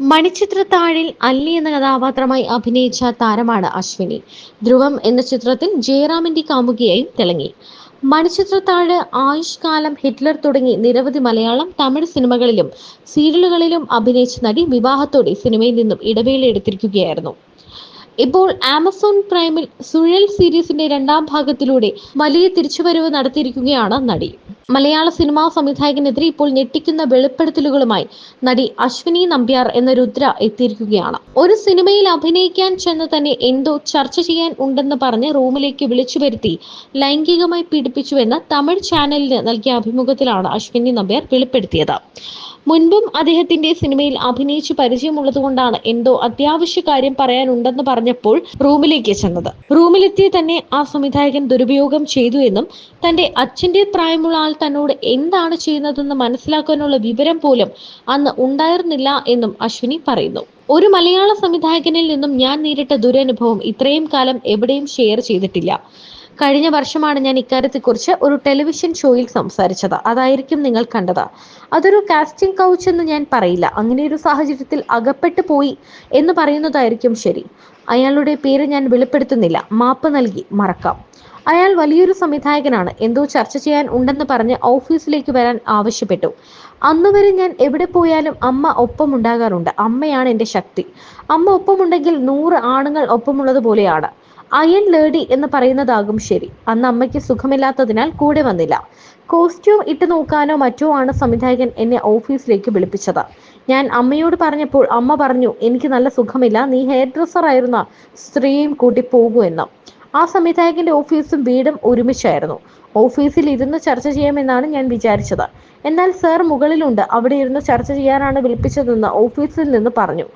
മണിച്ചിത്രത്താഴിൽ അല്ലി എന്ന കഥാപാത്രമായി അഭിനയിച്ച താരമാണ് അശ്വിനി. ധ്രുവം എന്ന ചിത്രത്തിൽ ജയറാമിന്റെ കാമുകിയായും തിളങ്ങി. മണിച്ചിത്രത്താഴ് ആയുഷ് കാലം ഹിറ്റ്ലർ തുടങ്ങി നിരവധി മലയാളം തമിഴ് സിനിമകളിലും സീരിയലുകളിലും അഭിനയിച്ച നടി വിവാഹത്തോടെ സിനിമയിൽ നിന്നും ഇടവേള എടുത്തിരിക്കുകയായിരുന്നു. ഇപ്പോൾ ആമസോൺ പ്രൈമിൽ സുഴൽ സീരീസിന്റെ രണ്ടാം ഭാഗത്തിലൂടെ വലിയ തിരിച്ചുവരവ് നടത്തിയിരിക്കുകയാണ് നടി. മലയാള സിനിമാ സംവിധായകനെതിരെ ഇപ്പോൾ ഞെട്ടിക്കുന്ന വെളിപ്പെടുത്തലുകളുമായി നടി അശ്വിനി നമ്പ്യാർ എന്ന രുദ്ര എത്തിയിരിക്കുകയാണ്. ഒരു സിനിമയിൽ അഭിനയിക്കാൻ ചെന്ന് തന്നെ എന്തോ ചർച്ച ചെയ്യാൻ ഉണ്ടെന്ന് പറഞ്ഞ് റൂമിലേക്ക് വിളിച്ചു വരുത്തി ലൈംഗികമായി പീഡിപ്പിച്ചുവെന്ന് തമിഴ് ചാനലിന് നൽകിയ അഭിമുഖത്തിലാണ് അശ്വിനി നമ്പ്യാർ വെളിപ്പെടുത്തിയത്. മുൻപും അദ്ദേഹത്തിന്റെ സിനിമയിൽ അഭിനയിച്ചു പരിചയമുള്ളതുകൊണ്ടാണ് എന്തോ അത്യാവശ്യ കാര്യം പറയാനുണ്ടെന്ന് പറഞ്ഞപ്പോൾ റൂമിലേക്ക് ചെന്നത്. റൂമിലെത്തി തന്നെ ആ സംവിധായകൻ ദുരുപയോഗം ചെയ്തു എന്നും തന്റെ അച്ഛന്റെ പ്രായമുള്ള ആൾ തന്നോട് എന്താണ് ചെയ്യുന്നതെന്ന് മനസ്സിലാക്കാനുള്ള വിവരം പോലും അന്ന് ഉണ്ടായിരുന്നില്ല എന്നും അശ്വിനി പറയുന്നു. ഒരു മലയാള സംവിധായകനിൽ നിന്നും ഞാൻ നേരിട്ട ദുരനുഭവം ഇത്രയും കാലം എവിടെയും ഷെയർ ചെയ്തിട്ടില്ല. കഴിഞ്ഞ വർഷമാണ് ഞാൻ ഇക്കാര്യത്തെക്കുറിച്ച് ഒരു ടെലിവിഷൻ ഷോയിൽ സംസാരിച്ചത്. അതായിരിക്കും നിങ്ങൾ കണ്ടത്. അതൊരു കാസ്റ്റിംഗ് കൗച്ച് എന്ന് ഞാൻ പറയില്ല. അങ്ങനെ ഒരു സാഹചര്യത്തിൽ അകപ്പെട്ടു പോയി എന്ന് പറയുന്നതായിരിക്കും ശരി. അയാളുടെ പേര് ഞാൻ വെളിപ്പെടുത്തുന്നില്ല. മാപ്പ് നൽകി. മറക്കാം. അയാൾ വലിയൊരു സംവിധായകനാണ്. എന്തോ ചർച്ച ചെയ്യാൻ ഉണ്ടെന്ന് പറഞ്ഞ് ഓഫീസിലേക്ക് വരാൻ ആവശ്യപ്പെട്ടു. അന്ന് വരെ ഞാൻ എവിടെ പോയാലും അമ്മ ഒപ്പമുണ്ടാകാറുണ്ട്. അമ്മയാണ് എന്റെ ശക്തി. അമ്മ ഒപ്പമുണ്ടെങ്കിൽ നൂറ് ആണുങ്ങൾ ഒപ്പമുള്ളത് പോലെയാണ്. അയൺ ലേഡി എന്ന് പറയുന്നതാകും ശരി. അന്ന് അമ്മയ്ക്ക് സുഖമില്ലാത്തതിനാൽ കൂടെ വന്നില്ല. കോസ്റ്റ്യൂം ഇട്ടു നോക്കാനോ മറ്റോ ആണ് സംവിധായകൻ എന്നെ ഓഫീസിലേക്ക് വിളിപ്പിച്ചത്. ഞാൻ അമ്മയോട് പറഞ്ഞപ്പോൾ അമ്മ പറഞ്ഞു എനിക്ക് നല്ല സുഖമില്ല. നീ ഹെയർ ഡ്രസ്സർ ആയിരുന്ന സ്ത്രീയും കൂട്ടി പോകൂ എന്ന്. ആ സംവിധായകന്റെ ഓഫീസും വീടും ഒരുമിച്ചായിരുന്നു. ഓഫീസിൽ ഇരുന്ന് ചർച്ച ചെയ്യാമെന്നാണ് ഞാൻ വിചാരിച്ചത്. എന്നാൽ സർ മുകളിലുണ്ട്. അവിടെ ഇരുന്ന് ചർച്ച ചെയ്യാനാണ് വിളിപ്പിച്ചതെന്ന് ഓഫീസിൽ നിന്ന് പറഞ്ഞു.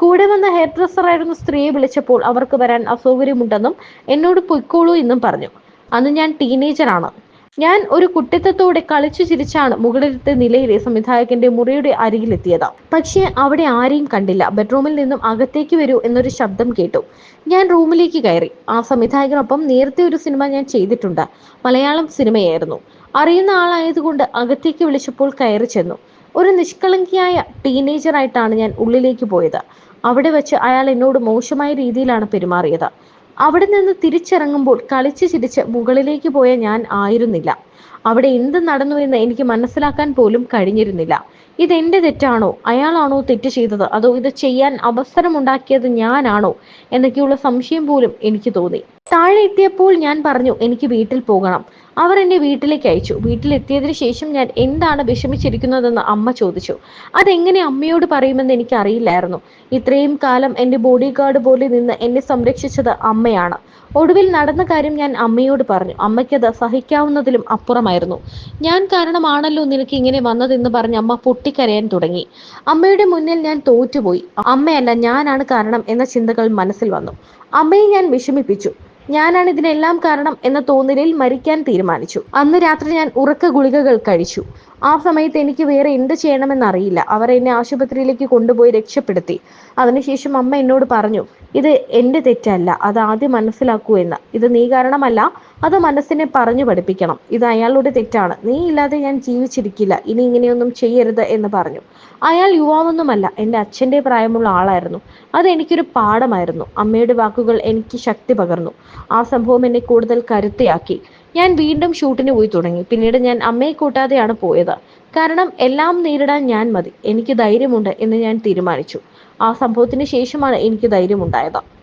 കൂടെ വന്ന ഹെയർ ഡ്രസ്സർ ആയിരുന്നു സ്ത്രീയെ വിളിച്ചപ്പോൾ അവർക്ക് വരാൻ അസൗകര്യമുണ്ടെന്നും എന്നോട് പൊയ്ക്കോളൂ എന്നും പറഞ്ഞു. അന്ന് ഞാൻ ടീനേജറാണ്. ഞാൻ ഒരു കുട്ടിത്തത്തോടെ കളിച്ചു ചിരിച്ചാണ് മുകളിലത്തെ നിലയിലെ സംവിധായകന്റെ മുറിയുടെ അരികിലെത്തിയത്. പക്ഷേ അവിടെ ആരെയും കണ്ടില്ല. ബെഡ്റൂമിൽ നിന്നും അകത്തേക്ക് വരൂ എന്നൊരു ശബ്ദം കേട്ടു. ഞാൻ റൂമിലേക്ക് കയറി. ആ സംവിധായകനൊപ്പം നേരത്തെ ഒരു സിനിമ ഞാൻ ചെയ്തിട്ടുണ്ട്. മലയാളം സിനിമയായിരുന്നു. അറിയുന്ന ആളായതുകൊണ്ട് അകത്തേക്ക് വിളിച്ചപ്പോൾ കയറി ചെന്നു. ഒരു നിഷ്കളങ്കിയായ ടീനേജറായിട്ടാണ് ഞാൻ ഉള്ളിലേക്ക് പോയത്. അവിടെ വെച്ച് അയാൾ എന്നോട് മോശമായ രീതിയിലാണ് പെരുമാറിയത്. അവിടെ നിന്ന് തിരിച്ചിറങ്ങുമ്പോൾ കളിച്ച് ചിരിച്ച് മുകളിലേക്ക് പോയ ഞാൻ ആയിരുന്നില്ല. അവിടെ എന്ത് നടന്നു എന്ന് എനിക്ക് മനസ്സിലാക്കാൻ പോലും കഴിഞ്ഞിരുന്നില്ല. ഇതെന്റെ തെറ്റാണോ? അയാളാണോ തെറ്റ് ചെയ്തത്? അതോ ഇത് ചെയ്യാൻ അവസരമുണ്ടാക്കിയത് ഞാനാണോ? എന്നൊക്കെയുള്ള സംശയം പോലും എനിക്ക് തോന്നി. താഴെ എത്തിയപ്പോൾ ഞാൻ പറഞ്ഞു എനിക്ക് വീട്ടിൽ പോകണം. അവർ എന്നെ വീട്ടിലേക്ക് അയച്ചു. വീട്ടിലെത്തിയതിനു ശേഷം ഞാൻ എന്താണ് വിഷമിച്ചിരിക്കുന്നതെന്ന് അമ്മ ചോദിച്ചു. അതെങ്ങനെ അമ്മയോട് പറയുമെന്ന് എനിക്ക് അറിയില്ലായിരുന്നു ഇത്രയും കാലം എന്റെ ബോഡി ഗാർഡ് പോലെ നിന്ന് എന്നെ സംരക്ഷിച്ചത് അമ്മയാണ്. ഒടുവിൽ നടന്ന കാര്യം ഞാൻ അമ്മയോട് പറഞ്ഞു. അമ്മയ്ക്കത് സഹിക്കാവുന്നതിലും അപ്പുറമായിരുന്നു. ഞാൻ കാരണമാണല്ലോ നിനക്ക് ഇങ്ങനെ വന്നതെന്ന് പറഞ്ഞ് അമ്മ പൊട്ടിക്കരയാൻ തുടങ്ങി. അമ്മയുടെ മുന്നിൽ ഞാൻ തോറ്റുപോയി. അമ്മയല്ല ഞാനാണ് കാരണം എന്ന ചിന്തകൾ മനസ്സിൽ വന്നു. അമ്മയെ ഞാൻ വിഷമിപ്പിച്ചു. ഞാനാണ് ഇതിനെല്ലാം കാരണം എന്ന തോന്നലിൽ മരിക്കാൻ തീരുമാനിച്ചു. അന്ന് രാത്രി ഞാൻ ഉറക്ക ഗുളികകൾ കഴിച്ചു. ആ സമയത്ത് എനിക്ക് വേറെ എന്ത് ചെയ്യണമെന്നറിയില്ല അവർ എന്നെ ആശുപത്രിയിലേക്ക് കൊണ്ടുപോയി രക്ഷപ്പെടുത്തി. അതിനുശേഷം അമ്മ എന്നോട് പറഞ്ഞു ഇത് എന്റെ തെറ്റല്ല. അത് ആദ്യം മനസ്സിലാക്കൂ എന്ന്. ഇത് നീ കാരണമല്ല അത് മനസ്സിനെ പറഞ്ഞു പഠിപ്പിക്കണം. ഇത് അയാളുടെ തെറ്റാണ്. നീ ഇല്ലാതെ ഞാൻ ജീവിച്ചിരിക്കില്ല. ഇനി ഇങ്ങനെയൊന്നും ചെയ്യരുത് എന്ന് പറഞ്ഞു. അയാൾ യുവാവൊന്നുമല്ല. എന്റെ അച്ഛന്റെ പ്രായമുള്ള ആളായിരുന്നു. അത് എനിക്കൊരു പാഠമായിരുന്നു. അമ്മയുടെ വാക്കുകൾ എനിക്ക് ശക്തി പകർന്നു. ആ സംഭവം എന്നെ കൂടുതൽ കരുത്തയാക്കി. ഞാൻ വീണ്ടും ഷൂട്ടിന് പോയി തുടങ്ങി. പിന്നീട് ഞാൻ അമ്മയെ കൂട്ടാതെയാണ് പോയത്. കാരണം എല്ലാം നേരിടാൻ ഞാൻ മതി. എനിക്ക് ധൈര്യമുണ്ട് എന്ന് ഞാൻ തീരുമാനിച്ചു. ആ സംഭവത്തിന് ശേഷമാണ് എനിക്ക് ധൈര്യമുണ്ടായത്.